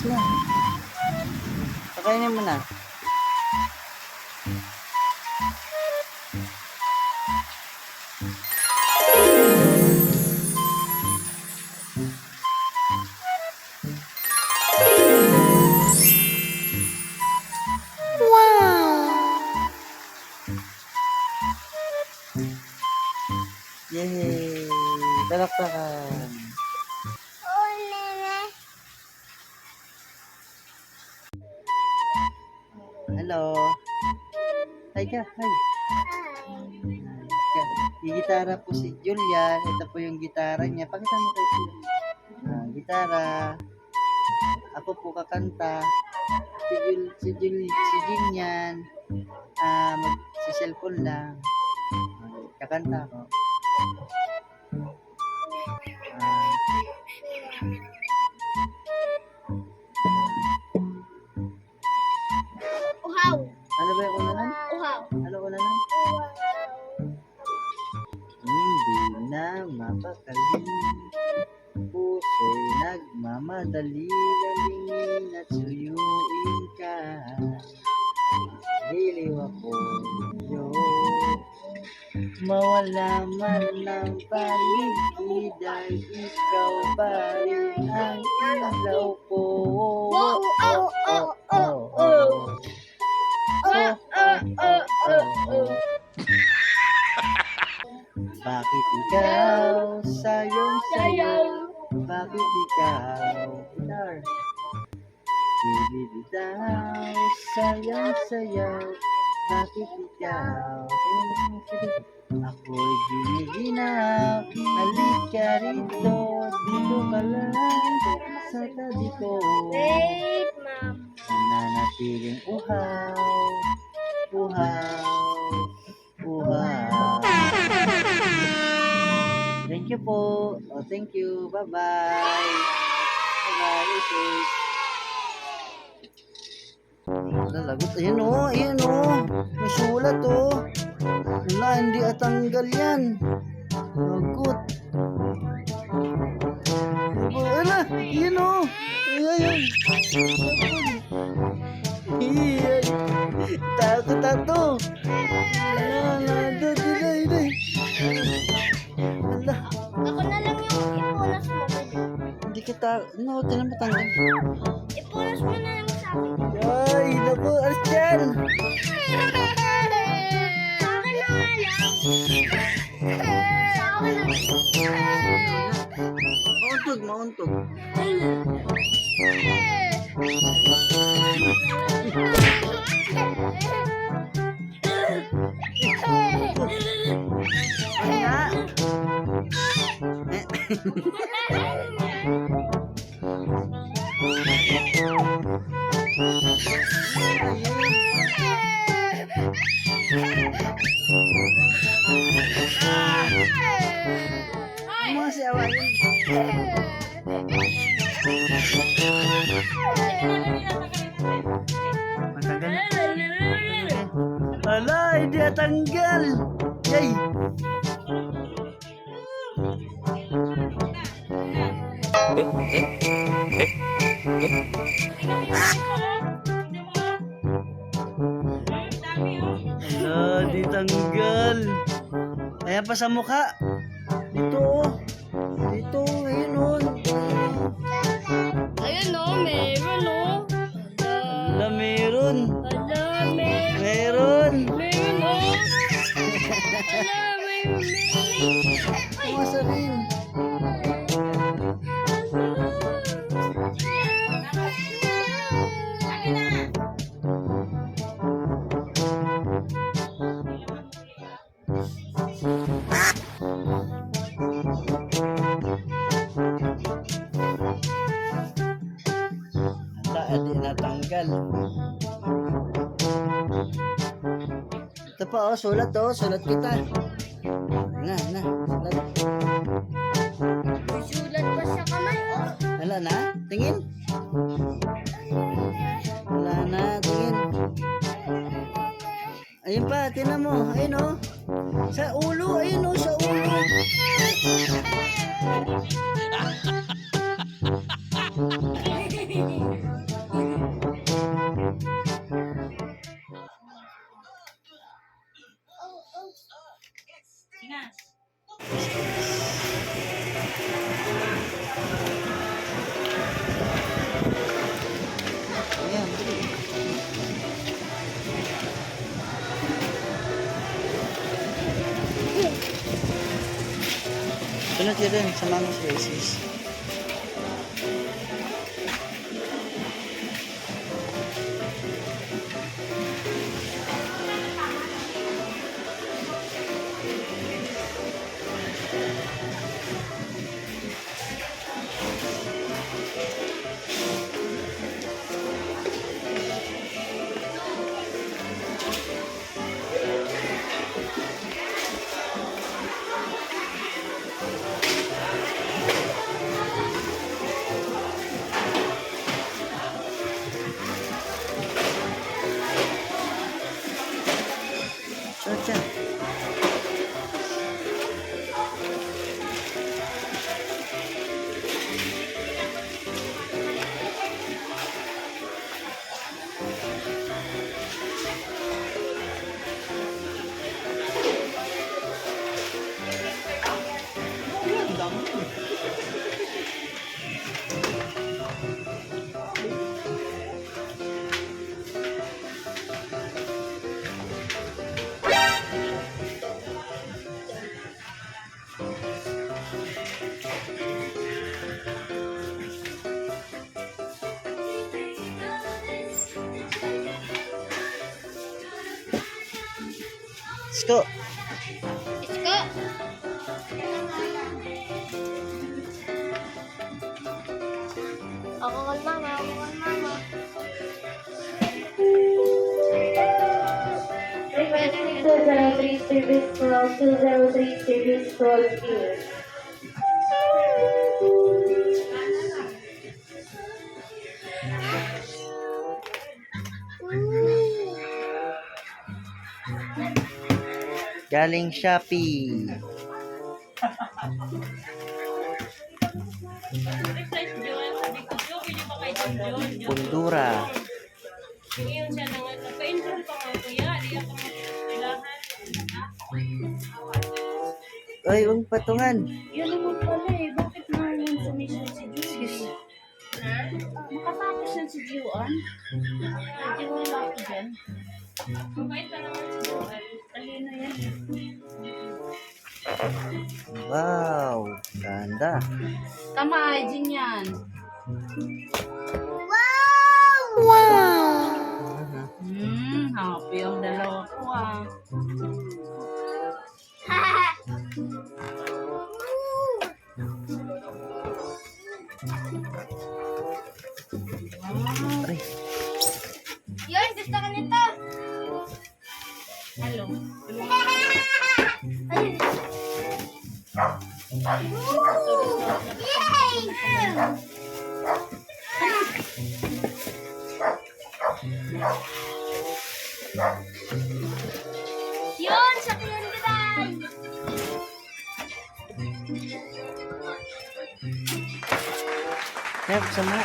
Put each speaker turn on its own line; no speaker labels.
Bilis na. Pakainin mo na. Yay! Palakpakan! Hi ka! Hi! Ka- Yung gitara po si Julian. Ito po yung gitara niya. Pakita mo kay Julian. Ah, gitara. Ako po kakanta. Si Jul, si Jul, si Julian. Ah, mag, si cellphone lang. Ah, kakanta ako. Mawala man ng paligid Ay ikaw pa rin ang ilaw ko
Wow, oh, oh, oh, oh.
Oh, oh, oh, oh, oh. Bakit ikaw sayong sayaw? Bakit ikaw gitar? Bibitaw sayang sayaw Bakit ikaw Ako'y giniginaw Halika rito Dito ka lang Sa tabi ko
Wait, ma'am.
Nananatiling uhaw Uhaw Uhaw Thank you po. Oh, thank you. Bye-bye. Bye-bye. Okay. Lalagot. Ayan o. Ayan o. May sulat o. Wala, hindi atanggal yan. Lagot. Wala. Ayan o. Ayan. Ayan. Takot ato. Wala, nada. Dila, dila. Wala.
Ako na lang yung ipunas mo.
Hindi kita, no, tinan mo tanggal.
Ipunas
Mauntog, mauntog. Ay nga. Ang Matagal. Ala, hindi natanggal. Yay! Ala, di tanggal. Ayan pa sa mukha. Dito, oh. Ito pa, oh, sulat, oh, sulat kita. Na, na, sulat.
Sulat pa sa kamay o.
Ano Wala na? Tingin? Wala na, tingin. Ayun pa, tinan mo. Ayun oh. Sa ulo, ayun oh, sa ulo. Sunod ka din, sama mo si Sko.
Isko. Ako kal mama, ako mama.
Requesting 203 service call 203 service call here.
Galing Shopee. Pundura.
Ngayon siya nang nagpa-enroll pa nga kuya, di ako magkailangan.
Ay, huwag patungan.
Yun naman pala eh, bakit naman submission si Julie? Ha? Makatapos yan si Juan? Hindi mo yung laki dyan. Mabait pa naman
Wow. Ganda.
Kamay, din yan.
Aha.
Hmm, happy ang dalawa ko ah.
Yay! Yun, sa pinagdadan.
kaya sama.